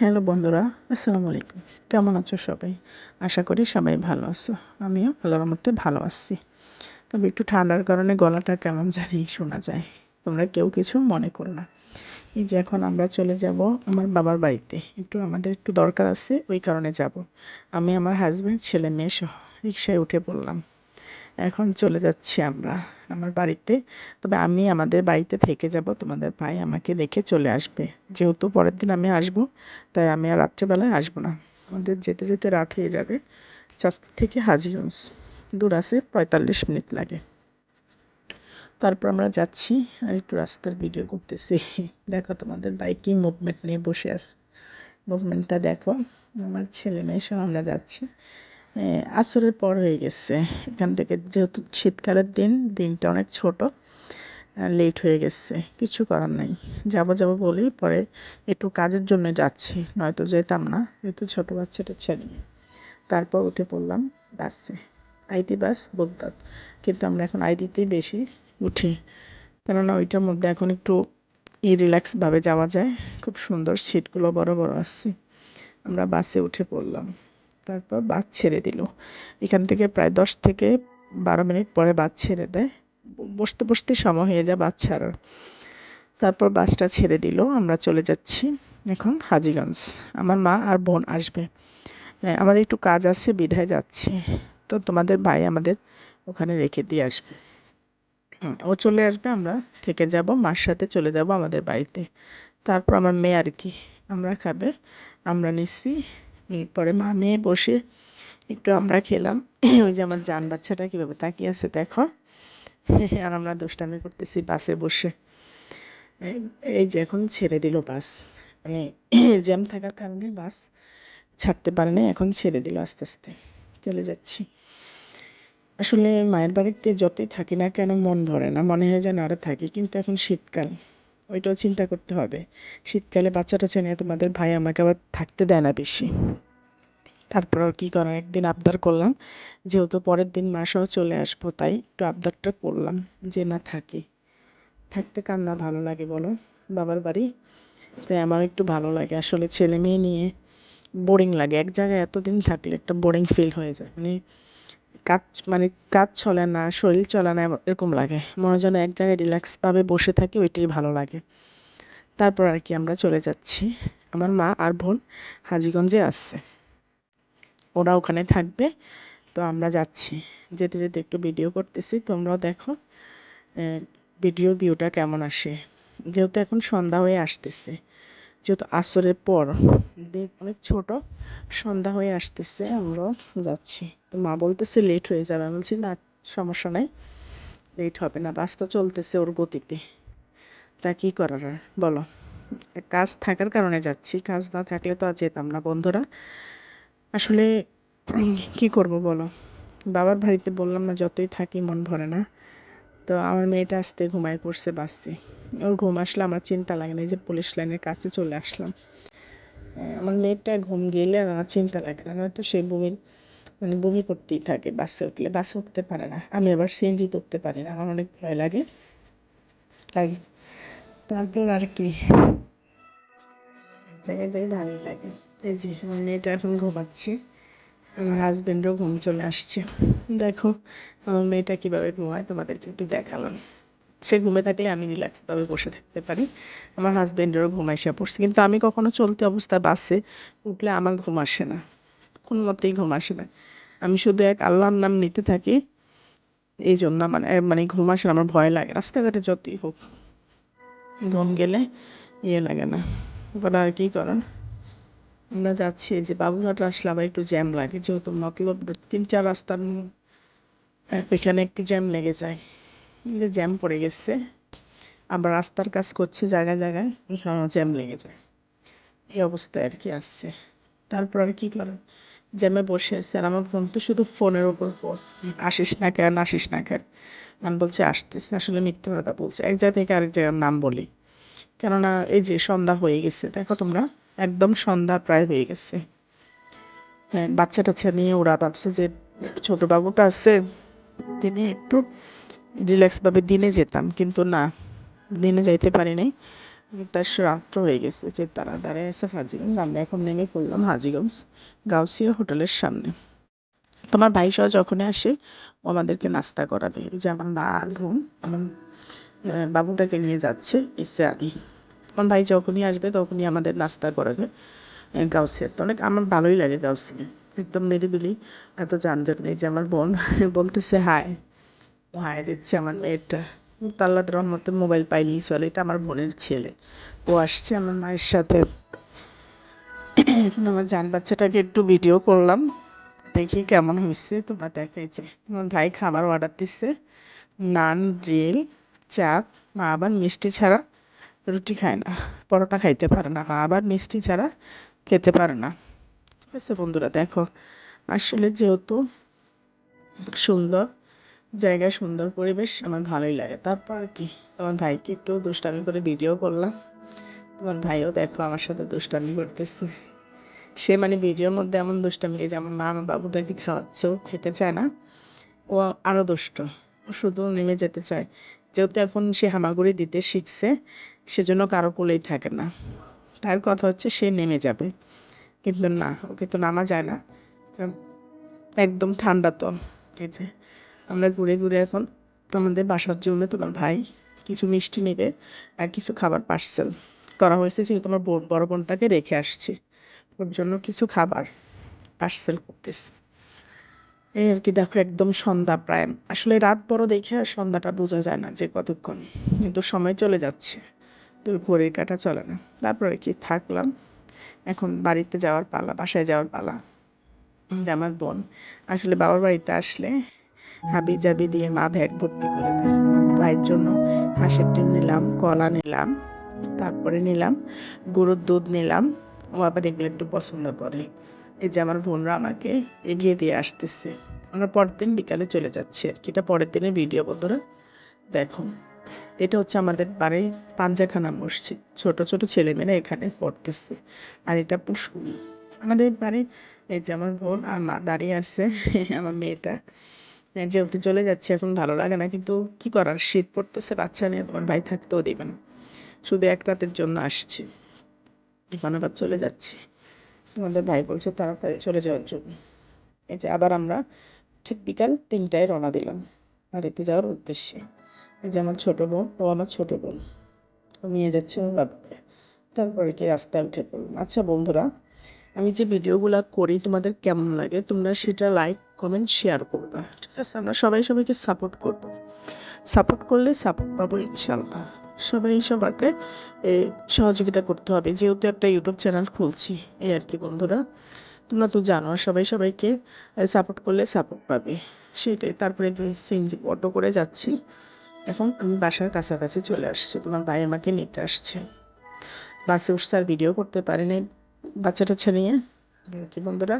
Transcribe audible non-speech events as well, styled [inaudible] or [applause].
Hello বন্ধুরা, আসসালামু আলাইকুম। কেমন আছো সবাই? আশা করি সবাই ভালো আছো। আমিও আল্লাহর মধ্যে ভালো আছি। তবে একটু ঠান্ডার কারণে গলাটা কেমন জানি শোনা যায়। তোমরা কেউ কিছু মনে করো না। এই যে এখন আমরা চলে যাব আমার বাবার বাড়িতে। একটু আমাদের একটু দরকার আছে, ওই কারণে যাব। আমি আমার হাজব্যান্ড ছেলে, মেয়ে সহ রিক্সায় উঠে পড়লাম। এখন চলে যাচ্ছি আমরা আমার বাড়িতে। তবে আমি আমাদের বাড়িতে থেকে যাব, তোমাদের ভাই আমাকে রেখে চলে আসবে। যেহেতু পরের দিন আমি আসব, তাই আমি আর রাত্রেবেলায় আসব না। আমাদের যেতে যেতে রাত হয়ে যাবে চাঁদপুর থেকে হাজিগঞ্জ। দূর আছে পঁয়তাল্লিশ মিনিট লাগে। তারপর আমরা যাচ্ছি আর একটু রাস্তার ভিডিও করতেছি। দেখো তোমাদের বাইকিং মুভমেন্ট নিয়ে বসে আছে। মুভমেন্টটা দেখো, আমার ছেলে মেয়ে সহ আমরা যাচ্ছি। আসরের পর হয়ে গেছে। এখান থেকে যেহেতু শীতকালের দিন, দিনটা অনেক ছোট লেট হয়ে গেছে। কিছু করার নাই। যাব যাব বলি পরে একটু কাজের জন্য যাচ্ছি। নয়তো যেতাম না, যেহেতু ছোটো বাচ্চাটা ছেলে। তারপর উঠে পড়লাম বাসে। আইতি বাস, বগদাদ। কিন্তু আমরা এখন আইডিতেই বেশি উঠি। কেননা ওইটার মধ্যে এখন একটু ই রিল্যাক্সভাবে যাওয়া যায়। খুব সুন্দর সিটগুলো বড় বড় আসছে আমরা বাসে উঠে পড়লাম। তারপর বাস ছেড়ে দিল। এখান থেকে প্রায় দশ থেকে বারো মিনিট পরে বাস ছেড়ে দেয়। বসতে বসতে সময় হয়ে যায় বাস ছাড়ার। তারপর বাসটা ছেড়ে দিল। আমরা চলে যাচ্ছি এখন হাজিগঞ্জ। আমার মা আর বোন আসবে। হ্যাঁ, আমাদের একটু কাজ আছে বিধায় যাচ্ছি। তো তোমাদের ভাই আমাদের ওখানে রেখে দিয়ে আসবে। ও চলে আসবে আমরা থেকে যাব। মার সাথে চলে যাব আমাদের বাড়িতে। তারপর আমার মেয়ে আর কি। আমরা খাবে আমরা নিচ্ছি এরপরে মা মেয়ে বসে একটু আমরা খেলাম। [coughs] ওই যে আমার জান বাচ্চাটা কীভাবে তাকিয়ে আছে দেখো। [laughs] আর আমরা দুষ্টামি করতেছি বাসে বসে। এই যে এখন ছেড়ে দিল বাস। মানে [coughs] জ্যাম থাকার কারণে বাস ছাড়তে পারে না এখন ছেড়ে দিল আস্তে আস্তে। চলে যাচ্ছি। আসলে মায়ের বাড়িতে যতই থাকি না কেন মন ভরে না, মনে হয় যেন আরও থাকি, কিন্তু এখন শীতকাল। ওইটাও চিন্তা করতে হবে। শীতকালে বাচ্চাটা চেনে তোমাদের ভাই আমাকে আবার থাকতে দেয় না বেশি। তারপর আর কী একদিন আবদার করলাম যেহেতু পরের দিন মাসেও চলে আসব, তাই একটু আবদারটা করলাম যে না থাকি। থাকতে কার না ভালো লাগে বলো? বাবার বাড়ি? তাই আমার একটু ভালো লাগে। আসলে ছেলে মেয়ে নিয়ে বোরিং লাগে। এক জায়গায় এতদিন থাকলে একটা বোরিং ফিল হয়ে যায়। মানে কাজ মানে কাজ চলে না, শরীর চলে না, এরকম লাগে। মনে যেন এক জায়গায় রিল্যাক্সভাবে বসে থাকি, ওইটাই ভালো লাগে। তারপর আর কি আমরা চলে যাচ্ছি। আমার মা আর বোন হাজিগঞ্জে আসছে ওরা ওখানে থাকবে। তো আমরা যাচ্ছি। যেতে যেতে একটু ভিডিও করতেছি। তোমরাও দেখো ভিডিওর ভিউটা কেমন আসে। যেহেতু এখন সন্ধ্যা হয়ে আসতেছে। যেহেতু আসরের পর দেখ অনেক ছোট, সন্ধ্যা হয়ে আসতেছে, আমরাও যাচ্ছি। তো মা বলতেছে লেট হয়ে যাবে। আমি বলছি, না, সমস্যা নাই লেট হবে না বাস তো চলতেছে ওর গতিতে। তা কী করার আর? বলো। কাজ থাকার কারণে যাচ্ছি। কাজ না থাকলে তো আর যেতাম না, বন্ধুরা। আসলে কী করব বলো? বাবার বাড়িতে বললাম না, যতই থাকি মন ভরে না। তো আমার মেয়েটা আসতে ঘুমায় পড়ছে, বাসে। ওর ঘুম আসলে আমার চিন্তা লাগে না যে পুলিশ লাইনের কাছে চলে আসলাম। আমার মেয়েটা ঘুম গেলে আমার চিন্তা লাগে না, নয়তো সে বমি মানে বমি করতেই থাকে বাসে উঠলে, বাসে উঠতে পারে না। আমি আবার সিএনজি উঠতে পারি না, আমার অনেক ভয় লাগে। লাগে তারপর আর কি। জায়গায় জায়গায় ভালো লাগে। এই যে আমার মেয়েটা এখন ঘুমাচ্ছে, আমার হাজব্যান্ডও ঘুম চলে আসছে। দেখো, আমার মেয়েটা কীভাবে ঘুমায় তোমাদেরকে একটু দেখালাম। সে ঘুমে থাকলে আমি রিল্যাক্সভাবে বসে থাকতে পারি। আমার হাজব্যান্ডেরও ঘুম এসে পড়ছে। কিন্তু আমি কখনো চলতি অবস্থায় বাসে উঠলে আমার ঘুম আসে না। কোনো মতেই ঘুম আসে না। আমি শুধু এক আল্লাহর নাম নিতে থাকি। এই জন্য মানে মানে ঘুম আসে আমার ভয় লাগে। রাস্তাঘাটে যতই হোক। ঘুম গেলে ইয়ে লাগে না। এবার আর কী করার? আমরা যাচ্ছি যে বাবুঘাট আসলে আবার একটু জ্যাম লাগে। যেহেতু মতলব তিন চার রাস্তার এখানে একটু জ্যাম লেগে যায়। যে জ্যাম পড়ে গেছে, আবার রাস্তার কাজ করছে জায়গায় জায়গায় জ্যাম লেগে যায়। এই অবস্থায় আর কি আসছে। তারপর আর কী করেন জ্যামে বসে আছে আর আমার ফোন তো শুধু ফোনের ওপর ফোন আসিস না কেন, আসিস না কেন? আমি বলছি, আসতেছে, আসলে মিথ্যে কথা বলছে। এক জায়গা থেকে আরেক জায়গার নাম বলি। কেননা এই যে সন্ধ্যা হয়ে গেছে, দেখো তোমরা, একদম সন্ধ্যা প্রায় হয়ে গেছে। হ্যাঁ বাচ্চা টাচ্চা নিয়ে ওরা ভাবছে যে ছোটো বাবুটা আছে, তিনি একটু রিল্যাক্সভাবে দিনে যেতাম, কিন্তু না, দিনে যাইতে পারি নাই। তার রাত্র হয়ে গেছে যে তারা দাঁড়িয়ে আছে হাজিগঞ্জ। আমরা এখন নেমে পড়লাম হাজিগঞ্জ, গাউসিয়া হোটেলের সামনে। তোমার ভাই সহ যখনই আসে, ও আমাদেরকে নাস্তা করাবে। যে আমার মা আর বোন, আমার বাবুটাকে নিয়ে যাচ্ছে, এসে আমি। আমার ভাই যখনই আসবে, তখনই আমাদের নাস্তা করাবে গাউসিয়াতে অনেক আমার ভালোই লাগে গাউসিয়া। একদম নিরিবিলি, এত যানজট নেই যে আমার বোন বলতেছে, হায়। হায় দিচ্ছে আমার মেয়েটা তাল্লাদ রহমতে মোবাইল পাইলেই চলে, এটা আমার বোনের ছেলে। ও আসছে আমার মায়ের সাথে। এখন আমার জান বাচ্চাটাকে একটু ভিডিও করলাম। দেখি কেমন হয়েছে তোমরা দেখাইছে। আমার ভাই খাবার অর্ডার দিচ্ছে নান রিল চাপ মা আবার মিষ্টি ছাড়া রুটি খায় না, পরোটা খাইতে পারে না। আবার মিষ্টি ছাড়া খেতে পারে না। ঠিক আছে বন্ধুরা, দেখো। আসলে যেহেতু সুন্দর জায়গা সুন্দর পরিবেশ আমার ভালোই লাগে। তারপর কি? তোমার ভাইকে একটু দুষ্টামি করে ভিডিও করলাম। তোমার ভাইও দেখো আমার সাথে দুষ্টামি করতেছে। সে মানে ভিডিওর মধ্যে এমন দুষ্টামি যে আমার মা আমার বাবুটাকে খাওয়াচ্ছে, ও খেতে চায় না। ও আরও দুষ্ট। ও শুধু নেমে যেতে চায়। যেহেতু এখন সে হামাগুড়ি দিতে শিখছে, সেজন্য কারও কোলেই থাকে না। তার কথা হচ্ছে সে নেমে যাবে। কিন্তু না, ওকে তো নামা যায় না। একদম ঠান্ডা তো, এই যে। আমরা ঘুরে ঘুরে এখন আমাদের বাসার জন্য তোমার ভাই কিছু মিষ্টি নেবে আর কিছু খাবার পার্সেল করা হয়েছে, যেহেতু আমার ব- বড় বোনটাকে রেখে আসছি। ওর জন্য কিছু খাবার পার্সেল করতেছি। এই আর কি, দেখো একদম সন্ধ্যা প্রায়। আসলে রাত বড় দেখে আর সন্ধ্যাটা বোঝা যায় না যে কতক্ষণ। কিন্তু সময় চলে যাচ্ছে। তো ঘড়ির কাটা চলে না। তারপরে কি থাকলাম? এখন বাড়িতে যাওয়ার পালা, বাসায় যাওয়ার পালা। আমার বোন। আসলে বাবার বাড়িতে আসলে হাবি জাবি দিয়ে মা ব্যাগ ভর্তি করে দেয়। ভাইয়ের জন্য হাঁসের ডিম নিলাম, কলা নিলাম, তারপরে নিলাম, গরুর দুধ নিলাম। ও আবার এগুলো একটু পছন্দ করে। এই যে আমার বোনরা আমাকে এগিয়ে দিয়ে আসতেছে। আমরা পরের দিন বিকালে চলে যাচ্ছি আর কি। এটা পরের দিনের ভিডিও বন্ধুরা। দেখো, এটা হচ্ছে আমাদের বাড়ির পাঞ্জাখানা মসজিদ। ছোট ছোট ছেলেমেয়েরা এখানে পড়তেছে। আর এটা পুষ্কুনি আমাদের বাড়ির এই যে আমার বোন আর মা দাঁড়িয়ে আছে, [laughs] আমার মেয়েটা। যেহেতু চলে যাচ্ছে, এখন ভালো লাগে না, কিন্তু কি করার? শীত পড়তেছে, বাচ্চা নিয়ে তোমার ভাই থাকতেও দেবে না। শুধু এক রাতের জন্য আসছি। এখন আবার চলে যাচ্ছি। তোমাদের ভাই বলছে, তাড়াতাড়ি চলে যাওয়ার জন্য। এই যে আবার আমরা ঠিক বিকাল তিনটায় রওনা দিলাম, বাড়িতে যাওয়ার উদ্দেশ্যে। এই যে আমার ছোটো বোন, ও আমার ছোটো বোন। নিয়ে যাচ্ছে আমার বাবাকে। তারপরে কি রাস্তায় উঠে পড়লাম। আচ্ছা বন্ধুরা আমি যে ভিডিওগুলো করি, তোমাদের কেমন লাগে, তোমরা সেটা লাইক কমেন্ট শেয়ার করবা। ঠিক আছে, আমরা সবাই সবাইকে সাপোর্ট করব। সাপোর্ট করলে সাপোর্ট পাবো ইনশাল্লাহ সবাই সবাইকে সহযোগিতা করতে হবে। যেহেতু একটা ইউটিউব চ্যানেল খুলছি, এই আর কি বন্ধুরা। তোমরা তো জানো, সবাই সবাইকে সাপোর্ট করলে সাপোর্ট পাবে। সেটাই, তারপরে সিএনজি অটো করে যাচ্ছি, এখন আমি বাসার কাছাকাছি চলে আসছি। তোমার ভাই আমাকে নিতে আসছে। বাসে উঠছে আর ভিডিও করতে পারিনি বাচ্চাটা ছেড়ে নিয়ে। বন্ধুরা